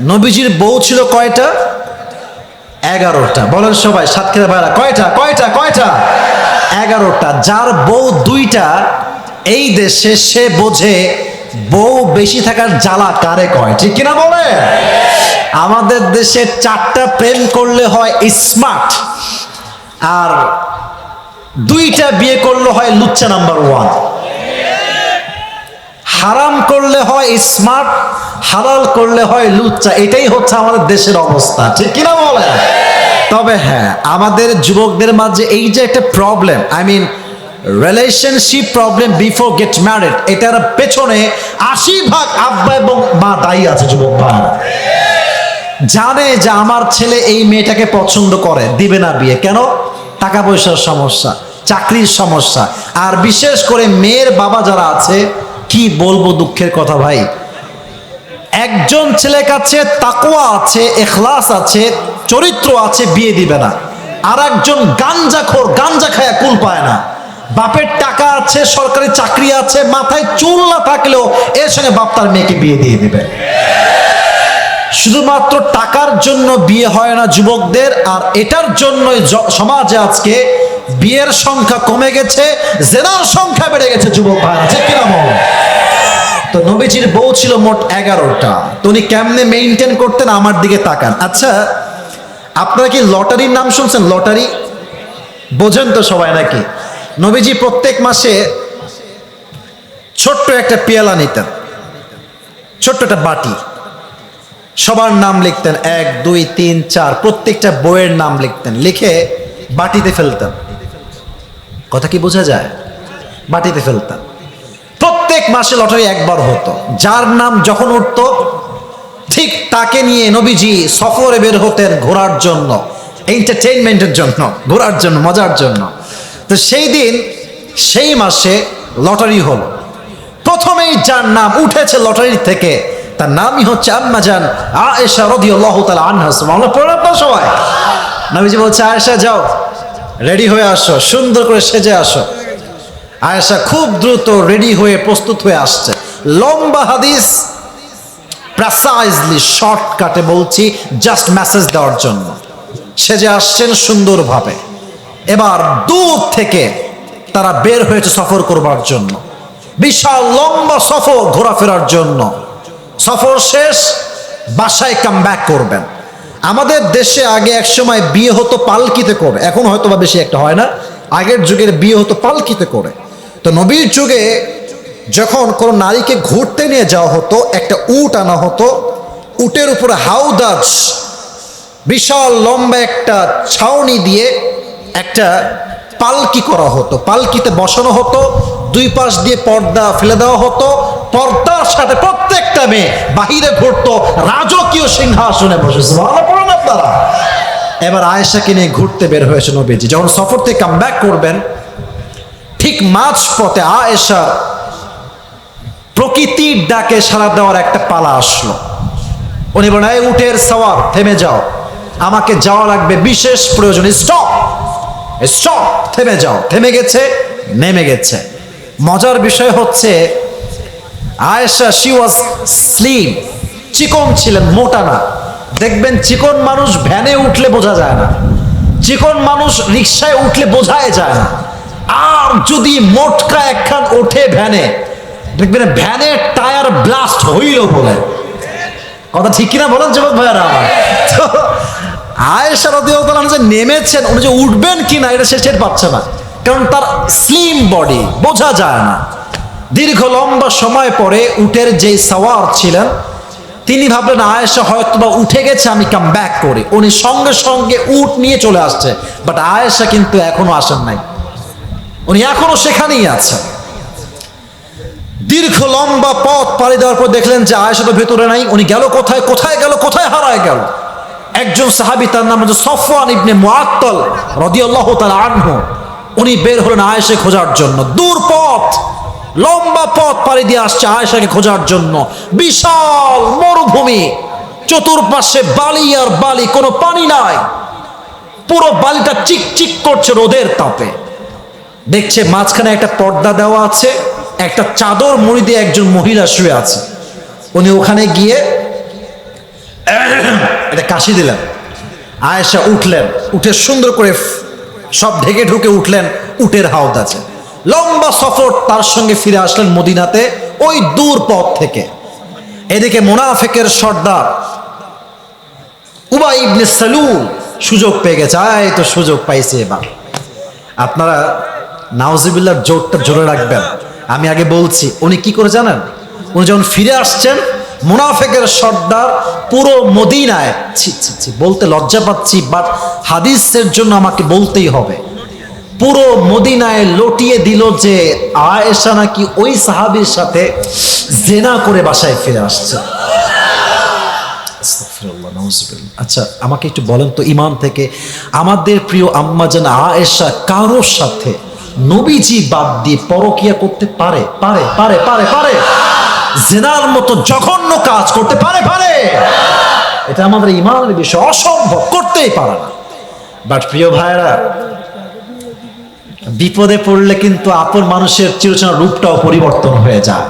নবীজির বউ ছিল কয়টা? এগারোটা। বলেন সবাই সাতক্ষীরা ভাইরা কয়টা? কয়টা? কয়টা? এগারোটা। যার বউ দুইটা, এই দেশে সে বোঝে বউ বেশি থাকার জ্বালা কারে কয়। ঠিক কিনা বলে আমাদের দেশে চারটা প্রেম করলে হয় স্মার্ট আর দুইটা বিয়ে করলে হয় লুচ্চা নাম্বার ওয়ান হারাম করলে হয় স্মার্ট হালাল করলে হয় লুচ্চা, এটাই হচ্ছে আমাদের দেশের অবস্থা। ঠিক কিনা বলে তবে হ্যাঁ আমাদের যুবকদের মাঝে এই যে একটা problem I mean relationship problem before get married এটার পেছনে আশি ভাগ আব্বা এবং মা দায়ী আছে যুবক ভাই। জানে যে আমার ছেলে এই মেয়েটাকে পছন্দ করে, দিবে না বিয়ে। কেন? টাকা পয়সার সমস্যা, চাকরির সমস্যা। আর বিশেষ করে মেয়ের বাবা যারা আছে কি বলব দুঃখের কথা ভাই? একজন ছেলের কাছে তাকোয়া আছে, এখলাস আছে, চরিত্র আছে, বিয়ে দিবে না। আর একজন গাঞ্জাখোর, গাঞ্জা খায়া কুল পায় না। বাপের টাকা আছে, সরকারি চাকরি আছে, মাথায় চুল না থাকলেও এর সঙ্গে বাপ তার মেয়েকে বিয়ে দিয়ে দিবে। শুধুমাত্র টাকার জন্য বিয়ে হয় না যুবকদের, আর এটার জন্যই সমাজে আজকে বিয়ের সংখ্যা কমে গেছে, জেনার সংখ্যা বেড়ে গেছে যুবক কিনা বল? তো নবীজির বউ ছিল মোট এগারোটা। তো উনি কেমনে মেনটেন করতেন আমার দিকে তাকান? আচ্ছা আপনারা কি লটারির নাম শুনছেন? লটারি? বোঝেন তো সবাই নাকি? নবীজি প্রত্যেক মাসে ছোট্ট একটা পেয়ালা নিতেন, ছোট্ট একটা বাটি। সবার নাম লিখতেন, এক, দুই, তিন, চার, প্রত্যেকটা বইয়ের নাম লিখতেন, লিখে বাটিতে ফেলতেন। কথা কি বোঝা যায়? বাটিতে ফেলতেন। প্রত্যেক মাসে লটারি একবার হতো। যার নাম যখন উঠতো, ঠিক তাকে নিয়ে নবীজি সফরে বের হতেন ঘোরার জন্য এন্টারটেইনমেন্টের জন্য, ঘোরার জন্য, মজার জন্য। তো সেই দিন, সেই মাসে লটারি হলো। প্রথমেই যার নাম উঠেছে লটারি থেকে, তার নামই হচ্ছে আম্মাজান আয়েশা রাদিয়াল্লাহু তাআলা আনহা, সুবহানাল্লাহ, পড়ে আপনারা সবাই। নবীজি বলছে, আয়েশা, যাও, রেডি হয়ে আসো, সুন্দর করে সেজে আসো। আয়েশা খুব দ্রুত রেডি হয়ে প্রস্তুত হয়ে আসছে। লম্বা হাদিস প্রেসাইজলি শর্টকাটে বলছি জাস্ট মেসেজ দেওয়ার জন্য। সেজে আসছেন সুন্দরভাবে। এবার দূর থেকে তারা বের হয়েছে সফর করবার জন্য। বিশাল লম্বা সফর ঘোরাফেরার জন্য। সফর শেষ, বাসায় কাম ব্যাক করবেন। আমাদের দেশে আগে এক সময় বিয়ে হতো পালকিতে করে। এখন হয়তো বা বেশি একটা হয় না। আগের যুগের বিয়ে হতো পালকিতে করে। তো নবীর যুগে যখন কোনো নারীকে ঘুরতে নিয়ে যাওয়া হতো, একটা উট আনা হতো, উটের উপরে হাউদাজ, বিশাল লম্বা একটা ছাউনি দিয়ে একটা পালকি করা হতো। পালকিতে বসানো হতো, দুই পাশ দিয়ে পর্দা ফেলে দেওয়া হতো, পর্দার সাথে প্রত্যেকটা মেয়ে বাহিরে ঘুরতো, রাজকীয় সিংহাসনে বসেছে ভালো পড়েন আপনারা। এবার আয়েশাকে নিয়ে ঘুরতে বের হয়েছে নবীজি। যখন সফর থেকে কাম ব্যাক করবেন ঠিক মাঝ পথে আয়েশা প্রকৃতির ডাকে সাড়া দেওয়ার একটা পালা আসলো। উনি বলেন, এই উটের সওয়ার থেমে যাও। আমাকে যাওয়া লাগবে, বিশেষ প্রয়োজন। স্টপ! স্টপ! থেমে যাও। থেমে গেছে, নেমে গেছে। মজার বিষয় হচ্ছে, আয়েশা শি ওয়াজ স্লিম চিকন ছিলেন, মোটা না। দেখবেন, চিকন মানুষ ভ্যানে উঠলে বোঝা যায় না। চিকন মানুষ রিক্সায় উঠলে বোঝাই যায় না। আর যদি মোটকা একখান ওঠে ভ্যানে, দেখবেন ভ্যানের টায়ার ব্লাস্ট হইল বলে। কথা ঠিক কিনা বলেন যুবক ভাইয়ারা আমার? আয়েশা রাদিয়াল্লাহু যে নেমেছেন, উনি যে উঠবেন কিনা, এটা সে টের পাচ্ছে না। কারণ তার স্লিম বডি বোঝা যায় না। দীর্ঘ লম্বা সময় পরে উটের যেই সাওয়ার ছিলেন, তিনি ভাবলেন, আয়েশা হয়তো বা উঠে গেছে, আমি কাম ব্যাক করি। উনি সঙ্গে সঙ্গে উট নিয়ে চলে আসছে বাট আয়েশা কিন্তু এখনও আসেন নাই। উনি এখনও সেখানেই আছেন। দীর্ঘ লম্বা পথ পাড়ি দেওয়ার পর দেখলেন যে আয়েশা তো ভেতরে নাই, উনি গেল কোথায় কোথায় গেল, কোথায় হারায় গেল? একজন সাহাবি তার নাম হচ্ছে সফওয়ান ইবনে মুআত্তাল রাদিয়াল্লাহু তাআলা আনহু। উনি বের হলেন আয়েশা খোঁজার জন্য। দূর পথ, লম্বা পথ পাড়ি দিয়ে আসছে আয়েশাকে খোঁজার জন্য। বিশাল মরুভূমি, চতুর্পাশে বালি আর বালি, কোনো পানি নাই। পুরো বালিটা চিকচিক করছে রোদের তাপে। দেখছে মাঝখানে একটা পর্দা দেওয়া আছে, একটা চাদর মুড়ি দিয়ে একজন মহিলা শুয়ে আছে। উনি ওখানে গিয়ে এটা কাশি দিলেন। আয়েশা উঠলেন, উঠে সুন্দর করে সব ঢেকে ঢুকে উঠলেন, উটের হাওদ আছে। লম্বা সফর তার সঙ্গে ফিরে আসলেন মদিনাতে, ওই দূর পথ থেকে। এদিকে মোনাফেকের সর্দার উবাই সালুল সুযোগ পেয়ে গেছে। আয় তো সুযোগ পাইছে এবার। আপনারা নাওজিবিল্লার জোরটা জোরে রাখবেন। আমি আগে বলছি, উনি কি করে জানেন? উনি যখন ফিরে আসছেন, মুনাফেকের সর্দার পুরো মদিনায়, ছি ছি ছি, বলতে লজ্জা পাচ্ছি বাট হাদিসের জন্য আমাকে বলতেই হবে। পুরো মদিনায় লটিয়ে দিল যে আয়েশা নাকি ওই সাহাবীর সাথে জেনা করে বাসায় ফিরে আসছে। আচ্ছা আমাকে একটু বলেন তো ইমান থেকে আমাদের প্রিয় আম্মা যেন আয়েশা কারোর সাথে নবীজি বাদ দিয়ে পরকিয়া করতে পারে পারে পারে পারে পারে। জেনার মতো জঘন্য কাজ করতে পারে পারে। এটা আমাদের ইমানের বিষয়, অসম্ভব, করতেই পারে না। বাট প্রিয় ভাইরা বিপদে পড়লে কিন্তু আপন মানুষের চিরচেনা রূপটাও পরিবর্তন হয়ে যায়।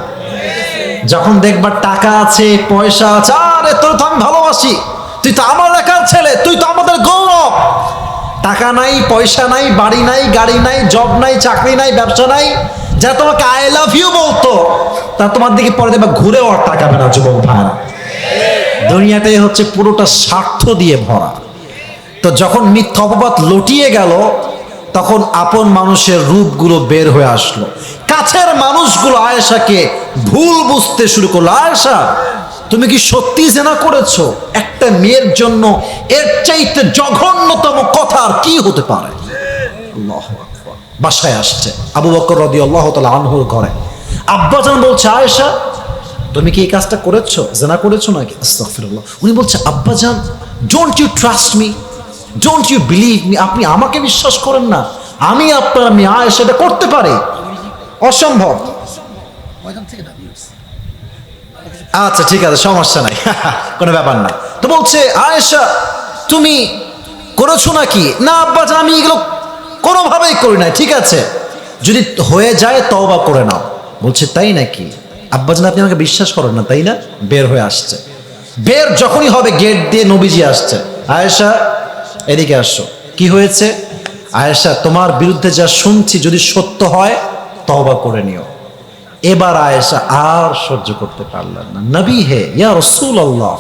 যখন দেখবার টাকা আছে, পয়সা আছে, আরে তোর তো আমি ভালোবাসি। তুই তো আমার একার ছেলে, তুই তো আমাদের গৌরব। টাকা নাই, পয়সা নাই, বাড়ি নাই, গাড়ি নাই জব নাই, চাকরি নাই, ব্যবসা নাই। যা তোমাকে আই লাভ ইউ বলতো, তা তোমার দিকে পরে দেখবা ঘুরেও আর তাকাবে না যুবক ভাইরা দুনিয়াটাই হচ্ছে পুরোটা স্বার্থ দিয়ে ভরা। তো যখন মিথ্যা অপবাদ লটিয়ে গেল, তখন আপন মানুষের রূপগুলো বের হয়ে আসলো। কাছের মানুষগুলো আয়েশাকে ভুল বুঝতে শুরু করল। আয়েশা তুমি কি সত্যি জেনা করেছ? একটা মেয়ের জন্য এর চাইতে জঘন্যতম কথা আর কি হতে পারে? বাসায় আসছে। আবু বকর রদি আল্লাহ তালা আনহুর ঘরে। আব্বাজান বলছে, আয়েশা, তুমি কি এই কাজটা করেছ? জেনা করেছ নাকি? আস্তাগফিরুল্লাহ। উনি বলছে, আব্বাজান don't you trust me don't you believe me আপনি আমাকে বিশ্বাস করেন না। আমি আপনার আমি আয়েশা এটা করতে পারি? অসম্ভব। আচ্ছা ঠিক আছে, সমস্যা নাই। কোনো ব্যাপার না। তো বলছে, আয়েশা, তুমি করেছ নাকি? না আব্বাজান আমি এগুলো কোনোভাবেই করি না ঠিক আছে। যদি হয়ে যায়, তওবা করে নাও। বলছে, তাই নাকি? আব্বাজান আপনি আমাকে বিশ্বাস করেন না, তাই না? বের হয়ে আসছে। বের যখনই হবে গেট দিয়ে নবীজি আসছে। আয়েশা, এদিকে আসো। কি হয়েছে? আয়েশা, তোমার বিরুদ্ধে যা শুনছি, যদি সত্য হয়, তওবা করে নিও। এবার আয়েশা আর সহ্য করতে পারলেন না। নবী হে, ইয়া রসুল আল্লাহ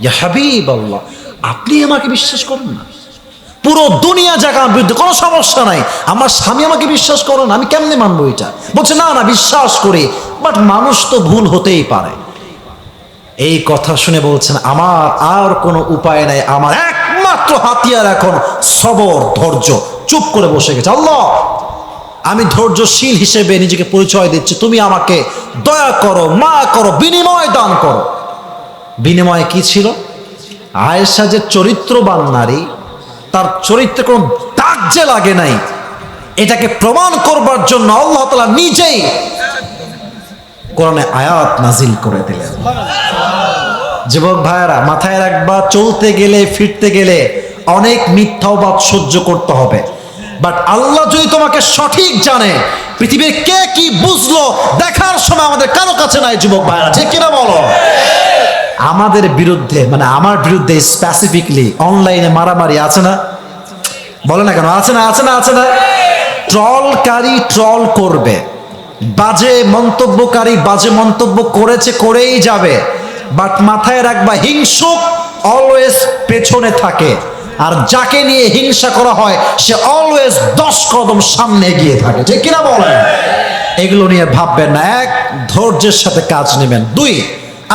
ইয়া হাবিব আল্লাহ আপনি আমাকে বিশ্বাস করেন না? পুরো দুনিয়া জায়গা আমার বিরুদ্ধে, কোনো সমস্যা নাই। আমার স্বামী আমাকে বিশ্বাস করো না, আমি কেমনে মানবো এটা? বলছে, না না, বিশ্বাস করি বাট মানুষ তো ভুল হতেই পারে। এই কথা শুনে বলছেন, আমার আর কোনো উপায় নাই, আমার একমাত্র হাতিয়ার এখন সবর, ধৈর্য। চুপ করে বসে গেছে। আল্লাহ আমি ধৈর্যশীল হিসেবে নিজেকে পরিচয় দিচ্ছি। তুমি আমাকে দয়া করো, মা করো, বিনিময় দান করো। বিনিময়ে কি ছিল? আয়েশা যে চরিত্রবান নারী, তার চরিত্রে কোনো দাগ যে লাগে নাই, এটাকে প্রমাণ করবার জন্য আল্লাহ তালা নিজেই কোরআনে আয়াত নাজিল করে দিলেন। যুবক ভাইয়েরা, মাথায় রাখবা, চলতে গেলে, ফিরতে গেলে অনেক মিথ্যাবাদ সহ্য করতে হবে। বাট আল্লাহ যদি তোমাকে সঠিক জানে, পৃথিবীর কে কি বুঝলো, দেখার সময় আমাদের কারও কাছে নাই, যুবক ভাইয়েরা, ঠিক কিনা বলো? আমাদের বিরুদ্ধে মানে আমার বিরুদ্ধে স্পেসিফিকলি অনলাইনে মারামারি আছে না? বলে না কেন? আছে না আছে না আছে না? ট্রলকারী ট্রল করবে। বাজে মন্তব্যকারী বাজে মন্তব্য করেছে, করেই যাবে। বাট মাথায় রাখবা, হিংসুক অলওয়েজ পেছনে থাকে। আর যাকে নিয়ে হিংসা করা হয়, সে অলওয়েজ দশ কদম সামনে এগিয়ে থাকে। ঠিক কিনা বলেন? এগুলো নিয়ে ভাববেন না। এক, ধৈর্যের সাথে কাজ নেবেন। দুই